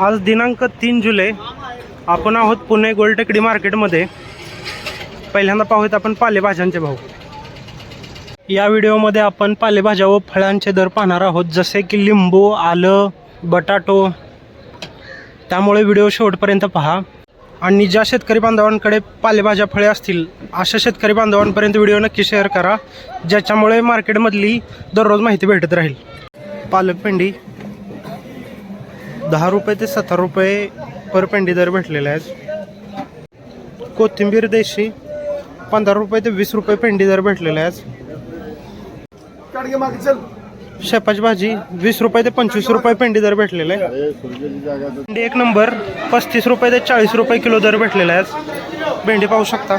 आज दिनांक तीन जुलै. आपण आहोत पुणे गोलटेकडी मार्केटमध्ये. पहिल्यांदा पाहूयात आपण पालेभाज्यांचे भाव. या व्हिडिओमध्ये आपण पालेभाज्या व फळांचे दर पाहणार आहोत. जसे की लिंबू आलं बटाटो. त्यामुळे व्हिडिओ शेवटपर्यंत पहा. आणि ज्या शेतकरी बांधवांकडे पालेभाज्या फळे असतील अशा शेतकरी बांधवांपर्यंत व्हिडिओ नक्की शेअर करा. ज्याच्यामुळे मार्केटमधली दररोज माहिती भेटत राहील. पालक भेंडी दहा रुपये ते सतरा रुपये पर पेंडी दर भेटलेला आहे कोथिंबीर देशी पंधरा रुपये ते वीस रुपये पेंडी दर भेटलेला आहे शेपाची भाजी वीस रुपये ते पंचवीस रुपये पेंडी दर भेटलेला आहे भेंडी एक नंबर पस्तीस रुपये ते चाळीस रुपये किलो दर भेटलेला आहे भेंडी पाहू शकता.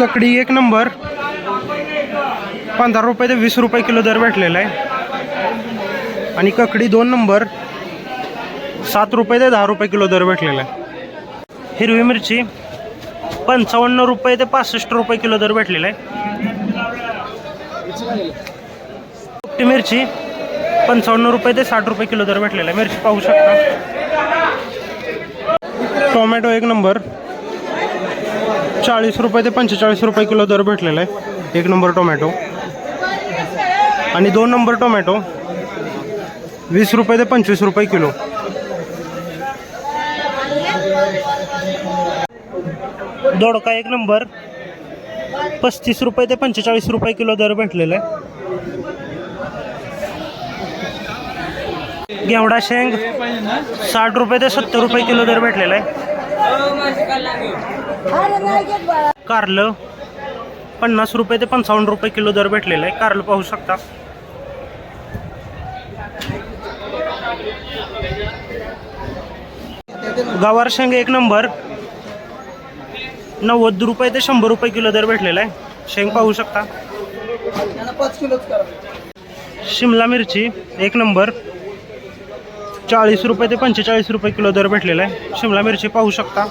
ककडी एक नंबर पंधरा रुपये ते वीस रुपये किलो दर भेटलेला आहे. आणि ककडी दोन नंबर सात रुपये ते दहा रुपये किलो दर भेटलेला आहे. हिरवी मिरची पंचावन्न रुपये ते पासष्ट रुपये किलो दर भेटलेला आहे. सुट्टी मिरची पंचावन्न रुपये ते साठ रुपये किलो दर भेटलेला आहे. मिरची पाहू शकता. टोमॅटो एक नंबर चाळीस रुपये ते पंचेचाळीस रुपये किलो दर भेटलेला आहे. एक नंबर टोमॅटो. आणि दोन नंबर टोमॅटो. वीस रुपये ते पंचवीस रुपये किलो. दोडका एक नंबर. पस्तीस रुपये ते पंचेचाळीस रुपये किलो दर भेटलेला. आहे घेवडा शेंग साठ रुपये ते सत्तर रुपये किलो दर भेटलेला. आहे कारलं पन्नास रुपये ते पंचावन्न रुपये किलो दर भेटलेला. आहे कारलं पाहू शकता. गवार शेंग एक नंबर. नव्वद रुपये ते शंभर रुपये किलो दर भेटलेला आहे. शेंग पाहू शकता. शिमला मिरची एक नंबर. चाळीस रुपये ते पंचेचाळीस रुपये किलो दर भेटलेला आहे. शिमला मिरची पाहू शकता.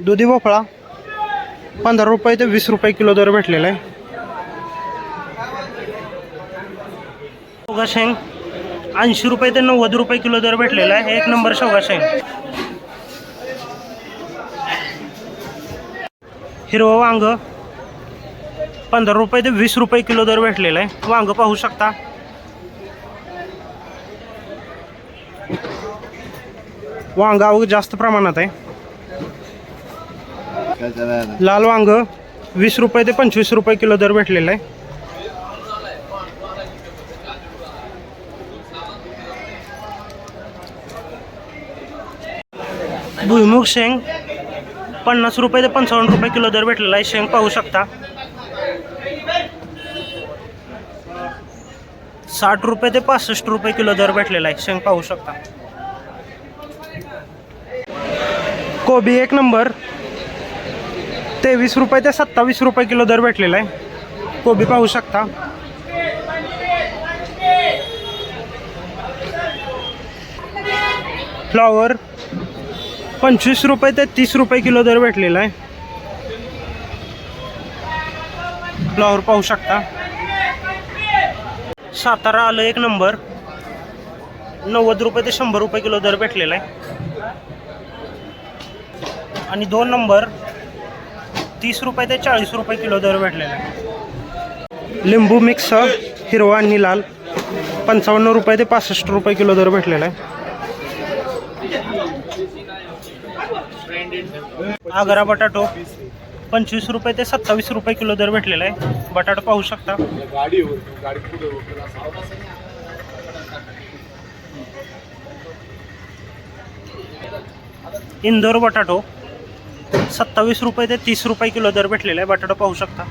दुधी भोपळा पंधरा रुपये ते वीस रुपये किलो दर भेटलेला आहे. शेवगा शेंग. ऐंशी रुपये ते नव्वद रुपये किलो दर भेटलेला आहे. एक नंबर शेवगा शेंग. हिरवं वांग. पंधरा रुपये ते वीस रुपये किलो दर भेटलेला आहे. वांग पाहू शकता. वांग जास्त प्रमाणात आहे. लाल वांग वीस रुपये ते पंचवीस रुपये किलो दर भेटलेला आहे. भुईमुग शेंग पन्नास रुपये ते पंचावन्न रुपये किलो दर भेटलेला आहे. शेंग पाहू शकता. साठ रुपये ते पासष्ट रुपये किलो दर भेटलेला आहे. शेंग पाहू शकता. कोबी एक नंबर. तेवीस रुपये ते सत्तावीस रुपये किलो दर भेटलेला आहे. कोबी पाहू शकता. फ्लॉवर. पंचवीस रुपये ते तीस रुपये किलो दर भेटलेला आहे. फ्लॉवर पाहू शकता. सातारा आलं एक नंबर. नव्वद रुपये ते शंभर रुपये किलो दर भेटलेला आहे. आणि दोन नंबर तीस रुपये ते चाळीस रुपये किलो दर भेटलेला आहे. लिंबू मिक्स हिरवा आणि लाल पंचावन्न रुपये ते पासष्ट रुपये किलो दर भेटलेला आहे. आगरा बटाटो पंचवीस रुपये ते सत्तावीस रुपये किलो दर भेटलेला आहे. बटाटा पाहू शकता. इंदोर बटाटो सत्तावीस रुपये ते तीस रुपये किलो दर भेटलेला आहे. बटाटा पाहू शकता.